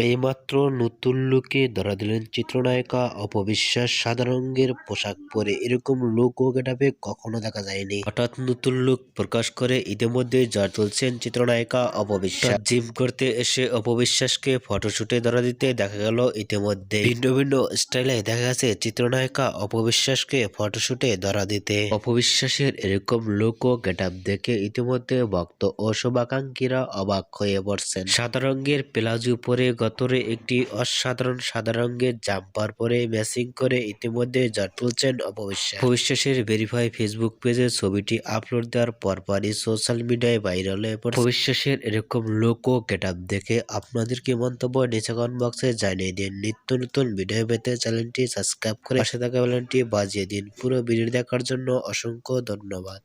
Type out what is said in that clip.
এইমাত্র নতুন লুকে ধরা দিলেন চিত্রনায়িকা অপবিশ্বাস সাদা রঙের পোশাক পরে। এরকম লুক ও গেটাপে কখনো দেখা যায়নি। হঠাৎ নতুন লুক প্রকাশ করে ইতিমধ্যে জ্বর তুলছেন চিত্রনায়িকা অপবিশ্বাস। জিম করতে এসে অপবিশ্বাসকে ফটোশুটে ধরা দিতে দেখা গেল ইতিমধ্যে। ভিন্ন ভিন্ন স্টাইলে দেখা গেছে চিত্রনায়িকা অপবিশ্বাসকে ফটোশুটে ধরা দিতে। অপবিশ্বাসের এরকম লুক ও গেটাপ দেখে ইতিমধ্যে ভক্ত ও শুভাকাঙ্ক্ষীরা অবাক হয়ে পড়ছেন। সাদা রঙের প্লাজো পরে গতরে একটি অসাধারণ সাদা রঙের জাম্পার পরে ম্যাচিং করে ইতিমধ্যে জট তুলছেন অপবিশ্বাস অপবিশ্বাসের ভেরিফাই ফেসবুক পেজে ছবিটি আপলোড দেওয়ার পরপরই সোশ্যাল মিডিয়ায় ভাইরাল হয়ে পড়ে অপবিশ্বাসের এরকম লোক ও গেটআপ দেখে আপনাদের কি মন্তব্য নিচে কমেন্ট বক্সে জানিয়ে দিন। নিত্য নতুন ভিডিও পেতে চ্যানেলটি সাবস্ক্রাইব করে পাশে থাকা বেলটি বাজিয়ে দিন। পুরো ভিডিও দেখার জন্য অসংখ্য ধন্যবাদ।